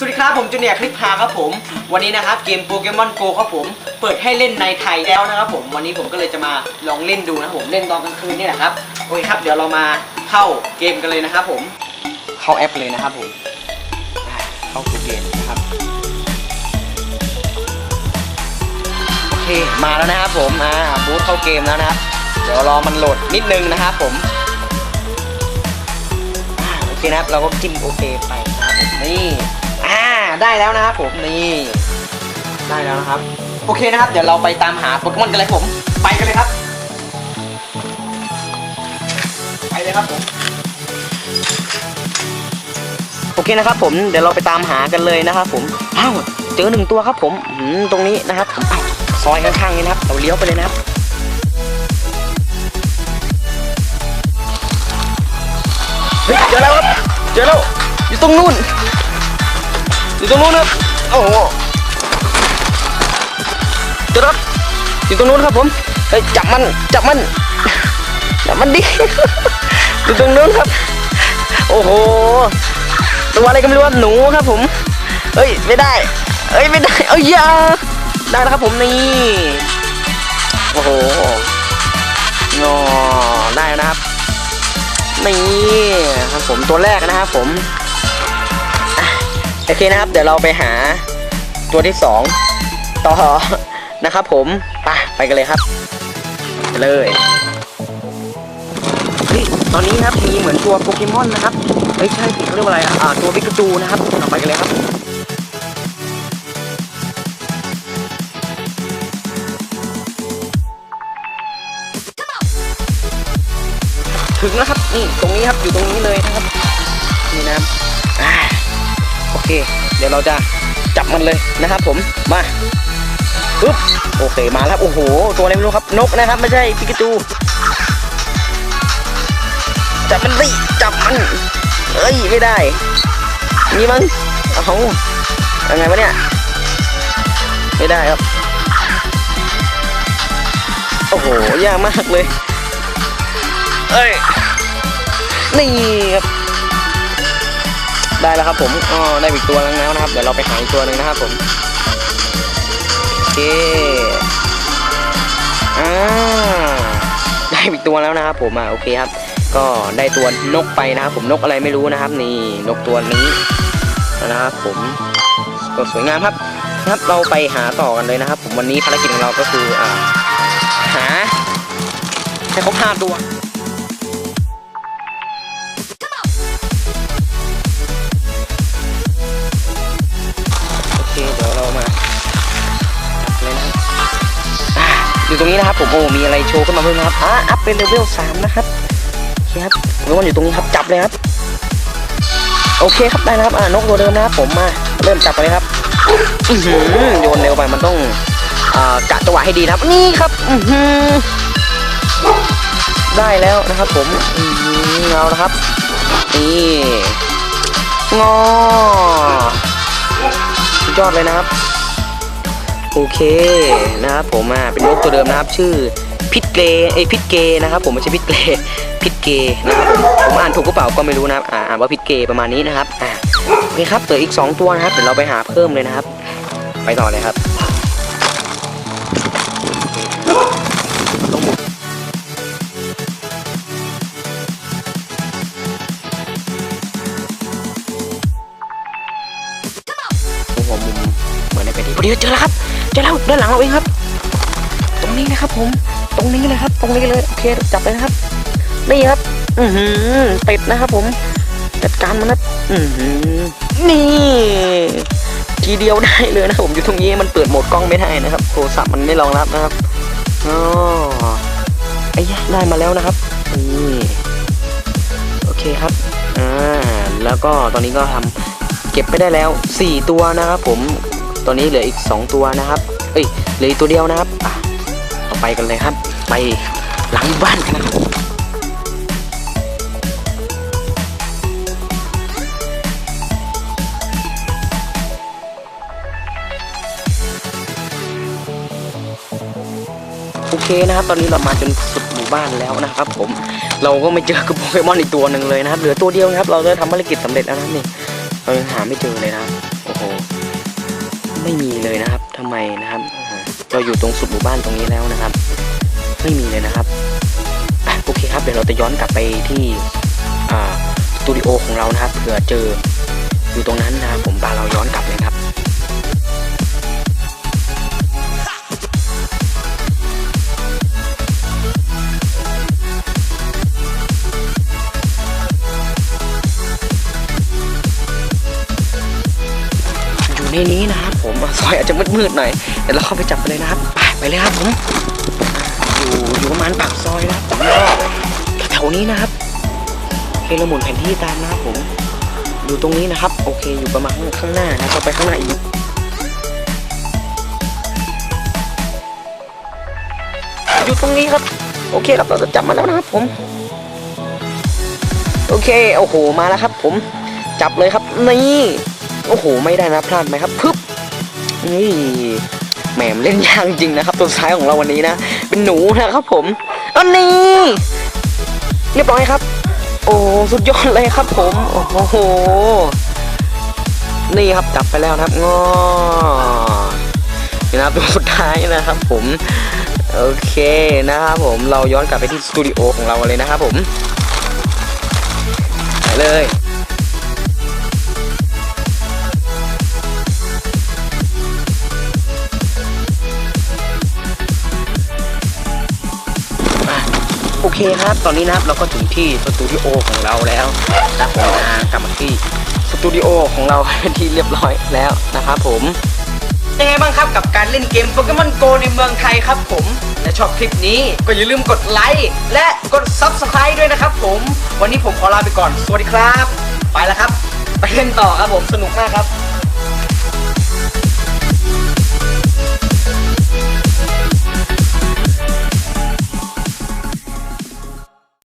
สวัสดีครับผมจูเนียร์คลิปพาครับผม วันนี้นะครับเกมโปเกมอนโกครับผม เปิดให้เล่นในไทยแล้วนะครับผมวันนี้ผมก็เลยจะมาลองเล่นดูนะครับผมเล่นตอนกลางคืนนี่แหละครับโอเคครับเดี๋ยวเรามาเข้าเกมกันเลยนะครับผม เข้าแอปเลยนะครับผมเข้าเกมนะครับโอเคมาแล้วนะครับผมอ่าบูธเข้าเกมแล้วนะครับเดี๋ยวรอมันโหลดนิดนึงนะครับผมโอเคนะครับเราก็จิ้มโอเคไปนะครับผมนี่ อ่าได้แล้วนะครับผมนี่ได้แล้วนะครับ โอเคนะครับ เดี๋ยวเราไปตามหาโปเกมอนกันเลยผมไปกันเลยครับ ไปเลยครับผมโอเคนะครับผมเดี๋ยวเราไปตามหากันเลยนะครับผมอ้าวเจอหนึ่งตัวครับผมอืมตรงนี้นะครับอ้าวซอยข้างๆนี้นะครับเราเลี้ยวไปเลยนะครับเฮ้ยเจอแล้วครับเจอแล้วอยู่ตรงนู้น อยู่ตรงนู้นครับโอ้โหจอแล้วอยู่ตรงนู้นครับผมเฮ้ยจับมันจับมันจับมันดิอยู่ตรงนู้นครับ โอ้โหตัวอะไรก็ไม่รู้ครับหนูครับผมเฮ้ยไม่ได้เฮ้ยไม่ได้เอ้ยอยาได้แล้วครับผมนี่โอ้โหงอได้แล้วนะครับนี่ครับผมตัวแรกนะครับผม โอเคนะครับ เดี๋ยวเราไปหาตัวที่สองต่อนะครับผมไปไปกันเลยครับไปเลยนี่ตอนนี้ครับมีเหมือนตัวโปเกมอนนะครับเอ้ยใช่เขาเรียกว่าอะไรอ่าตัวปิกาจูนะครับเอาไปกันเลยครับถึงแล้วครับนี่ตรงนี้ครับอยู่ตรงนี้เลยนะครับนี่นะครับ เค เดี๋ยวเราจะจับมันเลยนะครับผมมาปึ๊บโอเคมาแล้วโอ้โห ตัวอะไรไม่รู้ครับ นกนะครับ ไม่ใช่ปิกาจูจับมันสิจับมันเอ้ยไม่ได้นี่มั้งเอายังไงวะเนี่ยไม่ได้ครับ โอ้โหยากมากเลย เอ้ยนี่ครับ ได้แล้วครับผมอ๋อได้อีกตัวนึงแล้วนะครับ เดี๋ยวเราไปหาอีกตัวหนึ่งนะครับผมโอเคอ่าได้อีกตัวแล้วนะครับผมอะโอเคครับ ก็ได้ตัวนกไปนะครับผมนกอะไรไม่รู้นะครับ นี่นกตัวนี้นะครับผมก็สวยงามครับครับเราไปหาต่อกันเลยนะครับ ผมวันนี้ภารกิจของเราก็คืออ่าหาให้ครบห้าตัว รงนี้นะครับผมโอ้มีอะไรโชว์ขึ้นมาเพิ่มนะครับอ่าอัพเป็นเลเวลสามนะครับโอเคครับแล้วมันอยู่ตรงนี้ครับจับเลยครับ โอเคครับได้นะครับอ่านกตัวเดิมนะครับผมมาเริ่มจับกันเลยครับโยนเร็วไปมันต้องกะจังหวะให้ดีนะครับ นี่ครับได้แล้วนะครับผมเอาละครับนี่งอสุดยอดเลยนะครับ โอเคนะครับผมอะเป็นนกตัวเดิมนะครับชื่อพิษเกเอพิษเกนะครับผมไม่ใช่พิษเกพิษเกนะครับผมผมอ่านถูกหรือเปล่าก็ไม่รู้นะครับอ่านว่าพิษเกประมาณนี้นะครับอ่าโอเคครับเหลืออีก 2 ตัวนะครับเดี๋ยวเราไปหาเพิ่มเลยนะครับ ไปต่อเลยครับต้องบุกหัวมุมเหมือนในแผนที่พอดีเจอแล้วครับ จอแล้วด้านหลังเราเองครับ ตรงนี้นะครับ ผม ตรงนี้เลยครับ ตรงนี้เลยโอเคจับเลยนะครับนี่ครับ อือหือติดนะครับ ผมจัดการมันนะอือหือนี่ ทีเดียวได้เลยนะครับผมอยู่ตรงนี้มันเปิดโหมดกล้องไม่ได้นะครับ โทรศัพท์มันไม่รองรับนะครับอ๋อไอ้ยได้มาแล้วนะครับนี่โอเคครับอ่าแล้วก็ตอนนี้ก็ทำเก็บไปได้แล้ว 4 ตัวนะครับผม ตอนนี้เหลืออีก 2 ตัวนะครับ เอ้ย เหลืออีกตัวเดียวนะครับต่อไปกันเลยครับ ไปหลังบ้านกันนะครับโอเคนะครับ ตอนนี้เรามาจนสุดหมู่บ้านแล้วนะครับ ผม เราก็ไม่เจอกับโปเกมอนอีกตัวหนึ่งเลยนะครับ เหลือตัวเดียวนะครับ เราได้ทำภารกิจสำเร็จแล้วนะนี่ เรายังหาไม่เจอเลยนะครับ ไม่มีเลยนะครับทำไมนะครับ เราอยู่ตรงสุดหมู่บ้านตรงนี้แล้วนะครับ ไม่มีเลยนะครับโอเคครับเดี๋ยวเราจะย้อนกลับไปที่สตูดิโอของเรานะครับเผื่อเจออยู่ตรงนั้นนะครับผมพาเราย้อนกลับเลย นนี้นะครับผมซอยอาจจะมืดๆหน่อยเดี๋ยวเราเข้าไปจับกันเลยนะครับไปไปเลยครับผมอยู่อยู่ประมาณปากซอยนะครับผมแถวๆนี้นะครับโอเคเราหมุนแผนที่ตามนะครับผมอยู่ตรงนี้นะครับ โอเคอยู่ประมาณข้างหน้านะต่อไปข้างหน้าอีกอยู่ตรงนี้ครับ โอเคครับเราจะจับมาแล้วนะครับผม โอเคโอ้โหมาแล้วครับ ผมจับเลยครับนี่ โอ้โห ไม่ได้นะพลาดไหมครับปึ๊บนี่แหมเล่นยากจริงนะครับ ตัวท้ายของเราวันนี้นะ เป็นหนูนะครับผมอันนี้ เรียบร้อยครับ โอ้สุดยอดเลยครับผม โอ้โห นี่ครับจับไปแล้วนะครับงอนี่นะครับตัวสุดท้ายนะครับ ผมโอเคนะครับผมเราย้อนกลับไปที่สตูดิโอของเราเลยนะครับผมไปเลย เคครับ ตอนนี้นะครับเราก็ถึงที่สตูดิโอของเราแล้วนะผมอ่ากลับมาที่สตูดิโอของเราเป็นที่เรียบร้อยแล้วนะครับผมยังไงบ้างครับกับการเล่นเกมโปเกมอนโกในเมืองไทยครับผม และชอบคลิปนี้ก็อย่าลืมกดไลค์และกด Subscribe ด้วยนะครับผม วันนี้ผมขอลาไปก่อน สวัสดีครับ ไปแล้วครับ ไปเล่นต่อครับผมสนุกมากครับ